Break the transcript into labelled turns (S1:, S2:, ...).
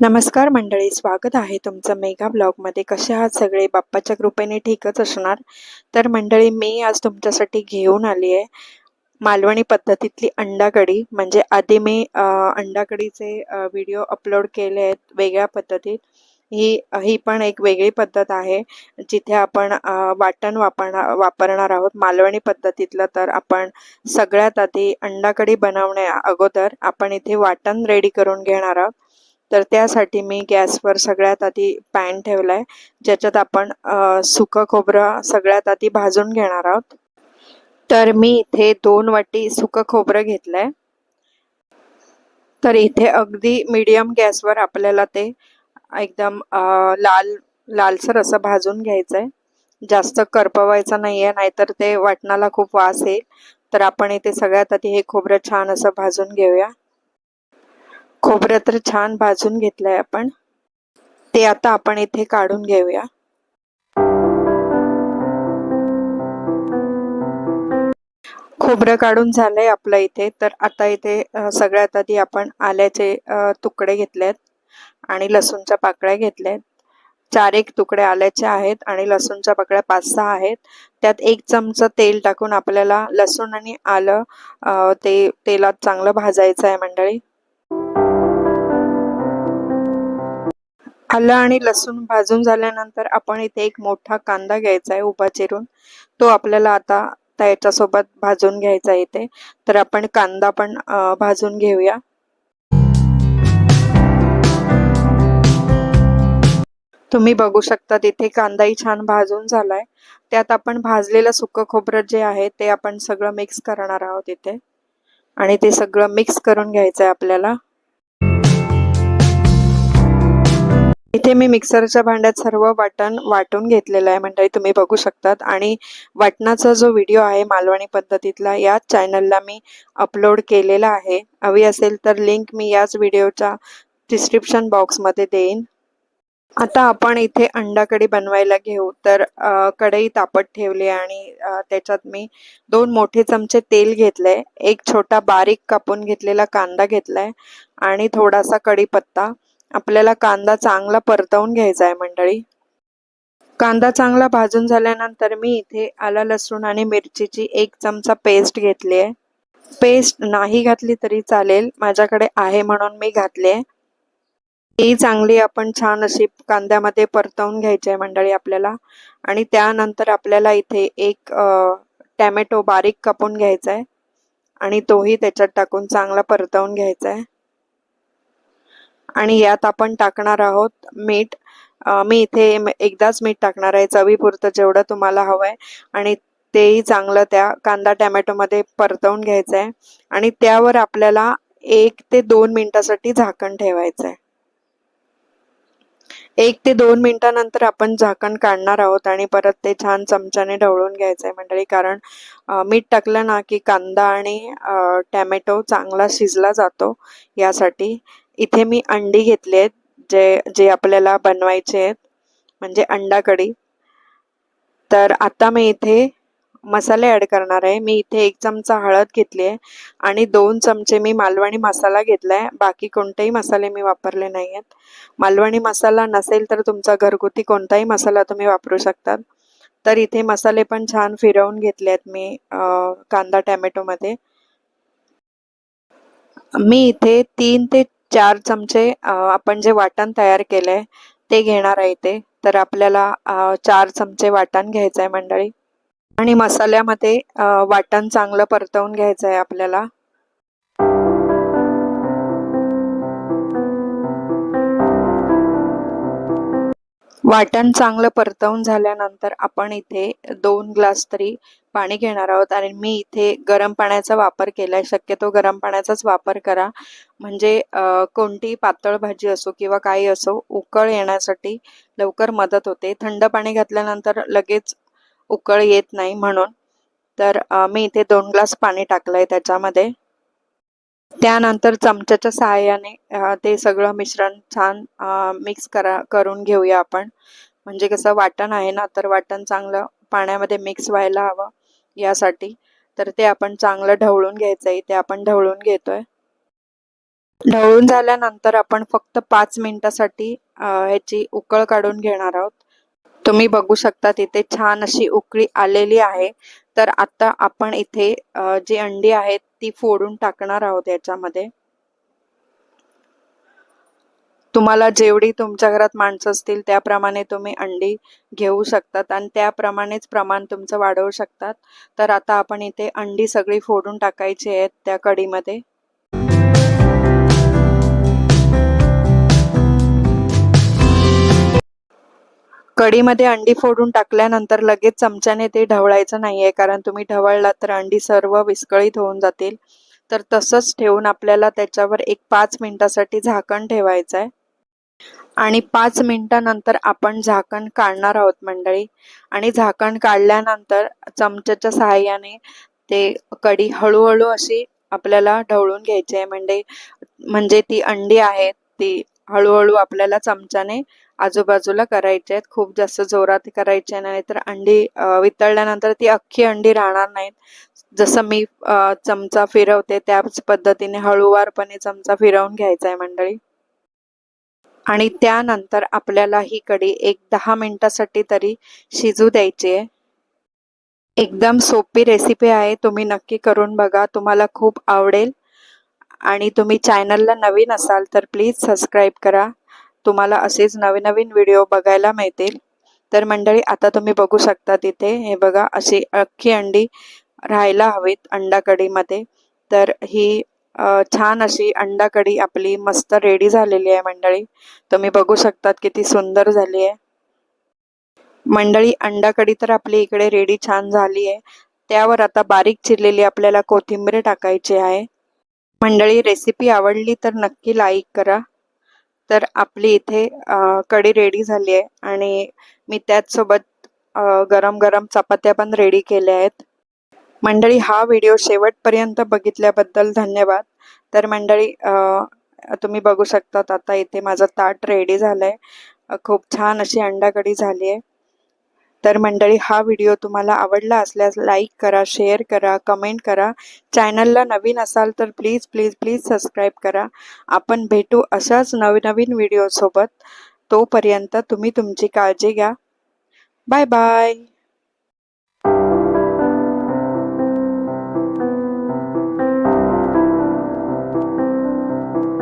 S1: नमस्कार मंडळी स्वागत आहे तुमचं मेगा ब्लॉगमध्ये. कसे आहात सगळे? बाप्पाच्या कृपेने ठीकच असणार. तर मंडळी मी आज तुमच्यासाठी घेऊन आली आहे मालवणी पद्धतीतली अंडाकडी. म्हणजे आधी मी अंडाकडीचे व्हिडिओ अपलोड केले आहेत वेगळ्या पद्धतीत. ही ही पण एक वेगळी पद्धत आहे जिथे आपण वाटण वापरणार वापरणार आहोत मालवणी पद्धतीतलं. तर आपण सगळ्यात आधी अंडाकडी बनवण्या अगोदर आपण इथे वाटण रेडी करून घेणार आहोत. तर त्यासाठी मी गॅसवर सगळ्यात आधी पॅन ठेवला आहे ज्याच्यात आपण सुकं खोबरं सगळ्यात आधी भाजून घेणार आहोत. तर मी इथे दोन वाटी सुकं खोबरं घेतलं आहे तर इथे अगदी मीडियम गॅसवर आपल्याला ते एकदम लाल लालसर असं भाजून घ्यायचं आहे जास्त करपवायचं नाही आहे नाहीतर ते वाटणाला खूप वास येईल. तर आपण इथे सगळ्यात आधी हे खोबरं छान असं भाजून घेऊया. खोबरं तर छान भाजून घेतलंय आपण. ते आता आपण इथे काढून घेऊया. खोबरं काढून झालंय आपलं इथे. तर आता इथे सगळ्यात आधी आपण आल्याचे तुकडे घेतलेत आणि लसूणच्या पाकळ्या घेतल्यात. चार एक तुकडे आल्याचे आहेत आणि लसूणच्या पाकळ्या पाच सहा आहेत. त्यात एक चमचा तेल टाकून आपल्याला लसूण आणि आलं ते तेलात चांगलं भाजायचं आहे मंडळी. आलं आणि लसूण भाजून झाल्यानंतर आपण इथे एक मोठा कांदा घ्यायचा आहे उभा चिरून. तो आपल्याला आता त्याच्यासोबत भाजून घ्यायचा आहे इथे. तर आपण कांदा पण भाजून घेऊया. तुम्ही बघू शकता तिथे कांदाही छान भाजून झालाय. त्यात आपण भाजलेलं सुकं खोबरं जे आहे ते आपण सगळं मिक्स करणार आहोत इथे. आणि ते सगळं मिक्स करून घ्यायचं आहे आपल्याला. इथे मी मिक्सरच्या भांड्यात सर्व वाटण वाटून घेतलेलं आहे. मंडळी तुम्ही बघू शकतात. आणि वाटणाचा जो व्हिडिओ आहे मालवणी पद्धतीतला याच चॅनलला मी अपलोड केलेला आहे. हवी असेल तर लिंक मी याच व्हिडिओच्या डिस्क्रिप्शन बॉक्समध्ये देईन. आता आपण इथे अंडा कढी बनवायला घेऊ. तर कढई तापत ठेवली आणि त्याच्यात मी दोन मोठे चमचे तेल घेतले एक छोटा बारीक कापून घेतलेला कांदा घेतलाय आणि थोडासा कढीपत्ता. आपल्याला कांदा चांगला परतवून घ्यायचा आहे मंडळी. कांदा चांगला भाजून झाल्यानंतर मी इथे आला लसूण आणि मिरचीची एक चमचा पेस्ट घेतली आहे. पेस्ट नाही घातली तरी चालेल माझ्याकडे आहे म्हणून मी घातली आहे. ही चांगली आपण छान अशी कांद्यामध्ये परतवून घ्यायची आहे मंडळी आपल्याला. आणि त्यानंतर आपल्याला इथे एक टॅमॅटो बारीक कापून घ्यायचा आहे. आणि तोही त्याच्यात टाकून चांगला परतवून घ्यायचा आहे. आणि यात आपण टाकणार आहोत मीठ. मी इथे एकदाच मीठ टाकणार आहे चवीपुरतं जेवढं तुम्हाला हवं आहे आणि तेही चांगलं त्या कांदा टॅमॅटोमध्ये परतवून घ्यायचं आहे आणि त्यावर आपल्याला एक ते दोन मिनिटासाठी झाकण ठेवायचं आहे एक ते दोन मिनिटानंतर आपण झाकण काढणार आहोत आणि परत ते छान चमच्याने ढवळून घ्यायचं आहे मंडळी. कारण मीठ टाकलं ना की कांदा आणि टॅमॅटो चांगला शिजला जातो यासाठी. इथे मी अंडी घेतली आहेत जे जे आपल्याला बनवायचे आहेत म्हणजे अंडा कढी तर आता मी इथे मसाले ॲड करणार आहे. मी इथे एक चमचा हळद घेतली आहे आणि दोन चमचे मी मालवणी मसाला घेतला आहे बाकी कोणतेही मसाले मी वापरले नाही आहेत मालवणी मसाला नसेल तर तुमचा घरगुती कोणताही मसाला तुम्ही वापरू शकतात. तर इथे मसाले पण छान फिरवून घेतले आहेत मी कांदा टॅमॅटोमध्ये. मी इथे तीन ते चार चमचे आपण जे वाटण तयार केलंय ते घेणार आहे ते तर आपल्याला चार चमचे वाटण घ्यायचं आहे मंडळी. आणि मसाल्यामध्ये वाटण चांगलं परतवून घ्यायचं आहे आपल्याला. वाटण चांगलं परतवून झाल्यानंतर आपण इथे दोन ग्लास तरी पाणी घेणार आहोत. आणि मी इथे गरम पाण्याचा वापर केला आहे शक्यतो गरम पाण्याचाच वापर करा. म्हणजे कोणती पातळ भाजी असो किंवा काही असो उकळ येण्यासाठी लवकर मदत होते. थंड पाणी घातल्यानंतर लगेच उकळ येत नाही म्हणून. तर मी इथे दोन ग्लास पाणी टाकलं आहे त्याच्यामध्ये. त्यानंतर चमच्याच्या सहाय्याने ते सगळं मिश्रण छान मिक्स करा करून घेऊया आपण. म्हणजे कसं वाटण आहे ना तर वाटण चांगलं पाण्यामध्ये मिक्स व्हायला हवं यासाठी. तर ते आपण चांगलं ढवळून घ्यायचं आहे ते आपण ढवळून घेतोय. ढवळून झाल्यानंतर आपण फक्त पाच मिनिटासाठी ह्याची उकळ काढून घेणार आहोत. तुम्ही बघू शकता तिथे छान अशी उकळी आलेली आहे. तर आता आपण इथे जी अंडी आहेत ती फोडून टाकणार आहोत याच्यामध्ये. तुम्हाला जेवढी तुमच्या घरात माणसं असतील त्याप्रमाणे तुम्ही अंडी घेऊ शकतात आणि त्याप्रमाणेच प्रमाण तुमचं वाढवू शकतात. तर आता आपण इथे अंडी सगळी फोडून टाकायची आहेत त्या कढीमध्ये. कढीमध्ये अंडी फोडून टाकल्यानंतर लगेच चमच्याने ते ढवळायचं नाहीये कारण तुम्ही ढवळला तर अंडी सर्व विस्कळीत होऊन जातील. तर तसंच ठेवून आपल्याला त्याच्यावर एक पाच मिनिटासाठी झाकण ठेवायचं आहे आणि पाच मिनिटानंतर आपण झाकण काढणार आहोत मंडळी. आणि झाकण काढल्यानंतर चमच्याच्या सहाय्याने ते कढी हळूहळू अशी आपल्याला ढवळून घ्यायची आहे. म्हणजे म्हणजे ती अंडी आहेत ती हळूहळू आपल्याला चमच्याने आजूबाजूला करायचे आहेत. खूप जास्त जोरात करायचे नाहीतर अंडी वितळल्यानंतर ती अख्खी अंडी राहणार नाहीत. जसं मी चमचा फिरवते त्याच पद्धतीने हळूवारपणे चमचा फिरवून घ्यायचा आहे मंडळी. आणि त्यानंतर आपल्याला ही कढी एक दहा मिनिटासाठी तरी शिजू द्यायची आहे. एकदम सोपी रेसिपी आहे तुम्ही नक्की करून बघा तुम्हाला खूप आवडेल. आणि तुम्ही चॅनलला नवीन असाल तर प्लीज सबस्क्राईब करा. तुम्हाला असेच नवीन नवीन व्हिडिओ बघायला मिळतील. तर मंडळी आता तुम्ही बघू शकता तिथे. हे बघा अशी अख्खी अंडी राहायला हवीत अंडाकडीमध्ये. तर ही छान अशी अंडाकडी आपली मस्त रेडी झालेली आहे मंडळी. तुम्ही बघू शकतात किती सुंदर झाली आहे. मंडळी अंडाकडी तर आपली इकडे रेडी छान झाली आहे. त्यावर आता बारीक चिरलेली आपल्याला कोथिंबीर टाकायची आहे. मंडळी रेसिपी आवडली तर नक्की लाईक करा. तर आपली इथे कढी रेडी झाली आहे आणि मी त्याचसोबत गरम गरम चपात्या पण रेडी केल्या आहेत. मंडळी हा व्हिडिओ शेवटपर्यंत बघितल्याबद्दल धन्यवाद. तर मंडळी तुम्ही बघू शकतात आता इथे माझं ताट रेडी झालं आहे खूप छान अशी अंडा कढी झाली आहे. तर मंडळी हा व्हिडिओ तुम्हाला आवडला असल्यास लाईक करा शेअर करा कमेंट करा. चॅनलला नवीन असाल तर प्लीज प्लीज प्लीज सबस्क्राईब करा. आपण भेटू अशाच नवनवीन व्हिडिओसोबत तोपर्यंत तुम्ही तुमची काळजी घ्या. Bye bye